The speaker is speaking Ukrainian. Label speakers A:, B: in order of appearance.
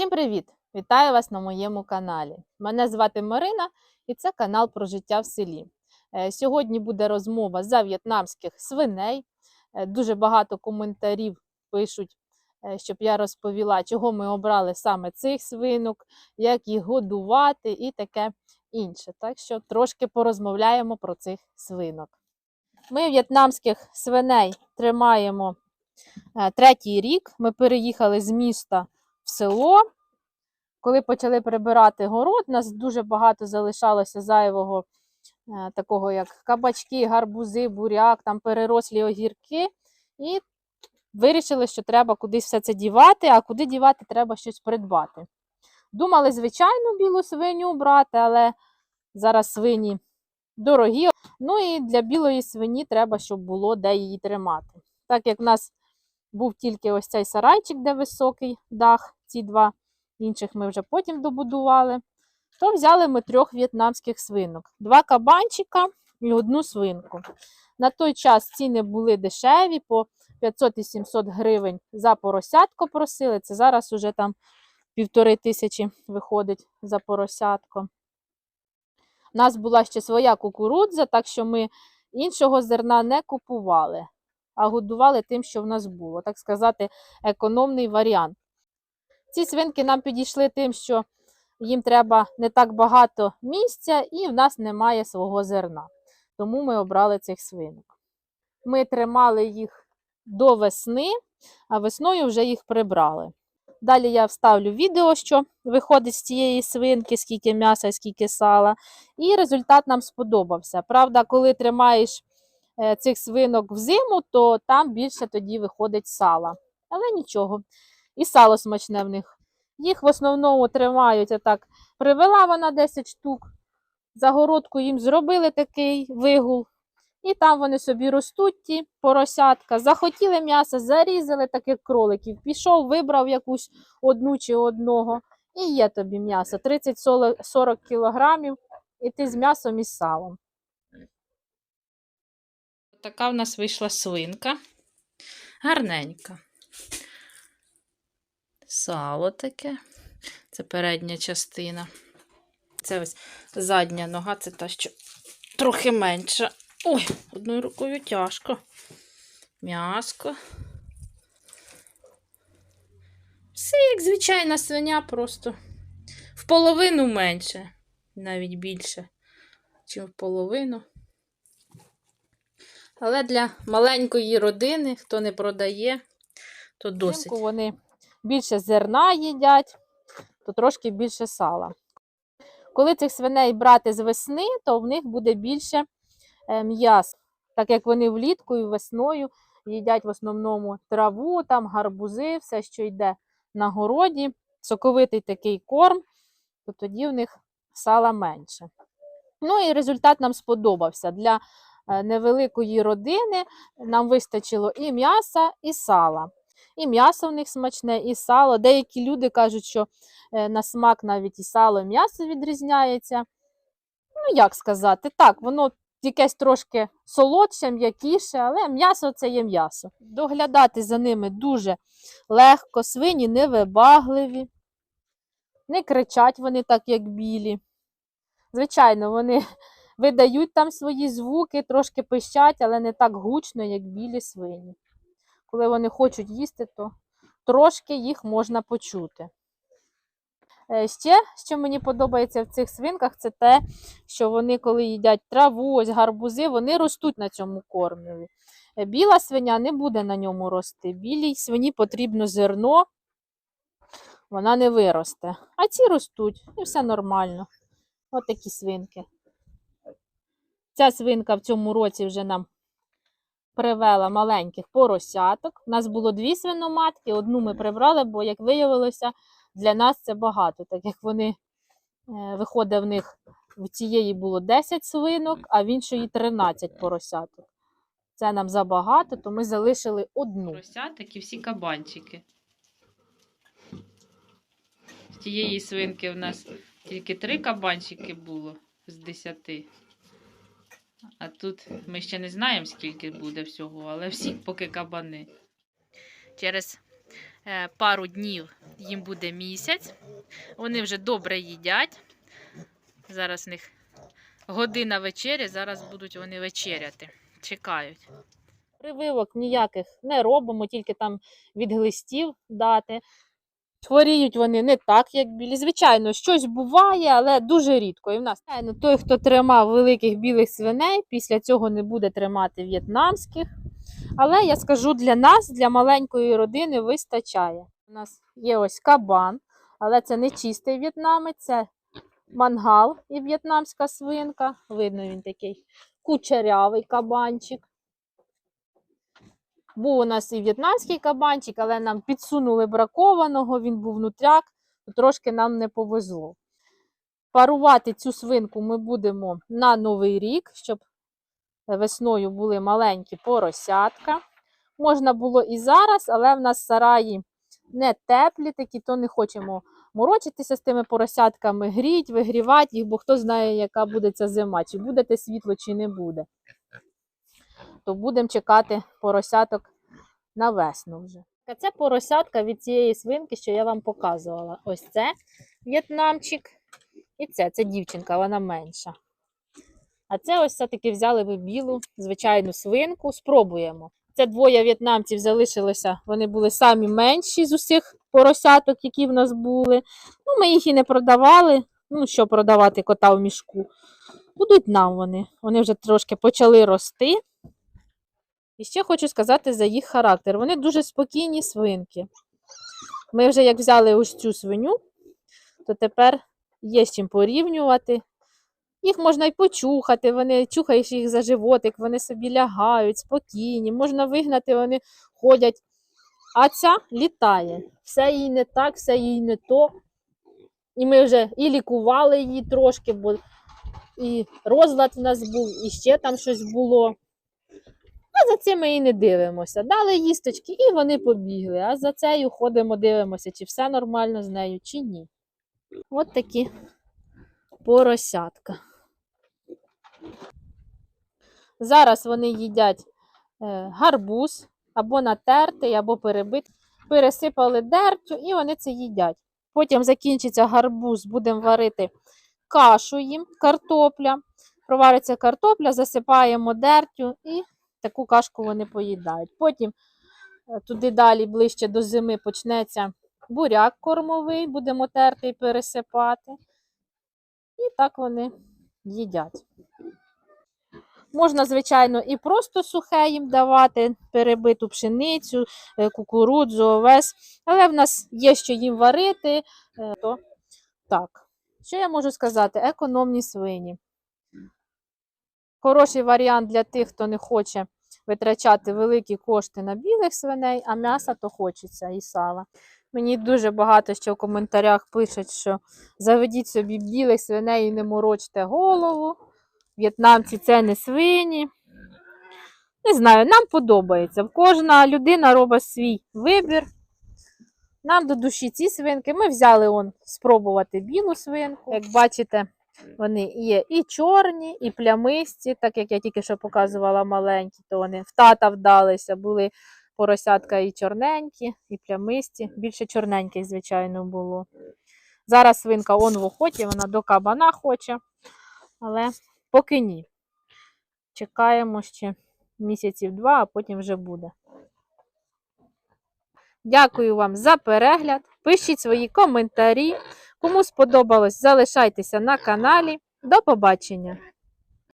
A: Всім привіт! Вітаю вас на моєму каналі. Мене звати Марина і це канал про життя в селі. Е, Сьогодні буде розмова за в'єтнамських свиней. Е, Дуже багато коментарів пишуть, е, щоб я розповіла, чого ми обрали саме цих свинок, як їх годувати і таке інше. Так що трошки порозмовляємо про цих свинок. Ми в'єтнамських свиней тримаємо третій рік. Ми переїхали з міста село. Коли почали прибирати город, у нас дуже багато залишалося зайвого, е, такого як кабачки, гарбузи, буряк, там перерослі огірки. І вирішили, що треба кудись все це дівати, а куди дівати, треба щось придбати. Думали, звичайну білу свиню брати, але зараз свині дорогі. Ну і для білої свині треба, щоб було де її тримати. Так як в нас був тільки ось цей сарайчик, де високий дах, ці два інших ми вже потім добудували, то взяли ми трьох в'єтнамських свинок: два кабанчика і одну свинку. На той час ціни були дешеві, по 500 і 700 гривень за поросятко просили. Це зараз уже там півтори тисячі виходить за поросятко. У нас була ще своя кукурудза, так що ми іншого зерна не купували, а годували тим, що в нас було, так сказати, економний варіант. Ці свинки нам підійшли тим, що їм треба не так багато місця, і в нас немає свого зерна. Тому ми обрали цих свинок. Ми тримали їх до весни, а весною вже їх прибрали. Далі я вставлю відео, що виходить з цієї свинки, скільки м'яса скільки сала. І результат нам сподобався. Правда, коли тримаєш е, цих свинок в зиму, то там більше тоді виходить сала. Але нічого, і сало смачне в них. Їх в основному тримають отак. Привела вона 10 штук, загородку їм зробили такий вигул. І там вони собі ростуть, ті поросятка. Захотіли м'ясо, зарізали таких кроликів. Пішов, вибрав якусь одну чи одного. І є тобі м'ясо 30-40 кілограмів, і ти з м'ясом і з салом. Така в нас вийшла свинка. Гарненька. Сало таке. Це передня частина. Це ось задня нога, це та, що трохи менша. Ой, одною рукою тяжко. М'яско. Все як звичайна свиня, просто в половину менше, навіть більше, ніж в половину. Але для маленької родини, хто не продає, то досить. Вони більше зерна їдять, то трошки більше сала. Коли цих свиней брати з весни, то в них буде більше е, м'яса, так як вони влітку і весною їдять в основному траву, там гарбузи, все, що йде на городі, соковитий такий корм, то тоді в них сала менше. Ну і результат нам сподобався. Для е, невеликої родини нам вистачило і м'яса, і сала. І м'ясо в них смачне, і сало. Деякі люди кажуть, що е, на смак навіть і сало, і м'ясо відрізняється. Ну, як сказати, так, воно якесь трошки солодше, м'якіше, але м'ясо це є м'ясо. Доглядати за ними дуже легко, свині невибагливі, не кричать вони так, як білі. Звичайно, вони видають там свої звуки, трошки пищать, але не так гучно, як білі свині. Коли вони хочуть їсти, то трошки їх можна почути. Е, Ще, що мені подобається в цих свинках, це те, що вони, коли їдять траву, ось гарбузи, вони ростуть на цьому кормові. Е, Біла свиня не буде на ньому рости. Білій свині потрібно зерно, вона не виросте. А ці ростуть, і все нормально. От такі свинки. Ця свинка в цьому році вже нам привела маленьких поросяток. У нас було дві свиноматки, одну ми прибрали, бо, як виявилося, для нас це багато, так як вони е, виходить в них в цієї було 10 свинок, а в іншої 13 поросяток. Це нам забагато, то ми залишили одну.
B: Поросяток і всі кабанчики. З тієї свинки в нас тільки три кабанчики було з десяти. А тут ми ще не знаємо, скільки буде всього, але всі поки кабани.
A: Через е, пару днів
B: їм буде місяць. Вони вже добре їдять. Зараз в них година вечері, зараз будуть вони вечеряти. Чекають.
A: Прививок ніяких не робимо, тільки там від глистів дати. Хворіють вони не так, як білі. Звичайно, щось буває, але дуже рідко. І в нас той, хто тримав великих білих свиней, після цього не буде тримати в'єтнамських. Але я скажу, для нас, для маленької родини, вистачає. У нас є ось кабан, але це не чистий в'єтнамець, це мангал і в'єтнамська свинка. Видно, він такий кучерявий кабанчик. Був у нас і в'єтнамський кабанчик, але нам підсунули бракованого, він був нутряк, трошки нам не повезло. Парувати цю свинку ми будемо на Новий рік, щоб весною були маленькі поросятка. Можна було і зараз, але в нас сараї не теплі, такі, то не хочемо морочитися з тими поросятками, гріть, вигрівати їх, бо хто знає, яка буде ця зима, чи буде те світло, чи не буде то будемо чекати поросяток на весну вже. А Це поросятка від цієї свинки, що я вам показувала. Ось це в'єтнамчик. І це, це дівчинка, вона менша. А це ось все-таки взяли ви білу, звичайну свинку. Спробуємо. Це двоє в'єтнамців залишилося. Вони були самі менші з усіх поросяток, які в нас були. Ну, ми їх і не продавали. Ну, що продавати кота в мішку. Будуть нам вони. Вони вже трошки почали рости. І ще хочу сказати за їх характер. Вони дуже спокійні свинки. Ми вже як взяли ось цю свиню, то тепер є з чим порівнювати. Їх можна й почухати, вони чухаєш їх за животик, вони собі лягають, спокійні, можна вигнати, вони ходять. А ця літає. Все їй не так, все їй не то. І ми вже і лікували її трошки, бо і розлад в нас був, і ще там щось було. А за цим ми і не дивимося. Дали їсточки, і вони побігли. А за цею ходимо, дивимося, чи все нормально з нею, чи ні. От такі поросятка. Зараз вони їдять е, гарбуз або натертий, або перебитий. Пересипали дертю і вони це їдять. Потім закінчиться гарбуз, будемо варити кашу їм, картопля. Провариться картопля, засипаємо дертю і таку кашку вони поїдають. Потім е, туди далі, ближче до зими, почнеться буряк кормовий, будемо терти і пересипати. І так вони їдять. Можна, звичайно, і просто сухе їм давати, перебиту пшеницю, е, кукурудзу, овес. Але в нас є що їм варити. е, То так. Що я можу сказати? Економні свині. Хороший варіант для тих, хто не хоче витрачати великі кошти на білих свиней, а м'яса то хочеться і сала. Мені дуже багато ще в коментарях пишуть, що заведіть собі білих свиней і не морочте голову. В'єтнамці це не свині. Не знаю, нам подобається. Кожна людина робить свій вибір. Нам до душі ці свинки. Ми взяли он спробувати білу свинку. Як бачите, вони є і чорні, і плямисті, так як я тільки що показувала маленькі, то вони в тата вдалися, були поросятка і чорненькі, і плямисті. Більше чорненьких, звичайно, було. Зараз свинка он в охоті, вона до кабана хоче, але поки ні. Чекаємо ще місяців два, а потім вже буде. Дякую вам за перегляд. Пишіть свої коментарі. Кому сподобалось, залишайтеся на каналі. До побачення!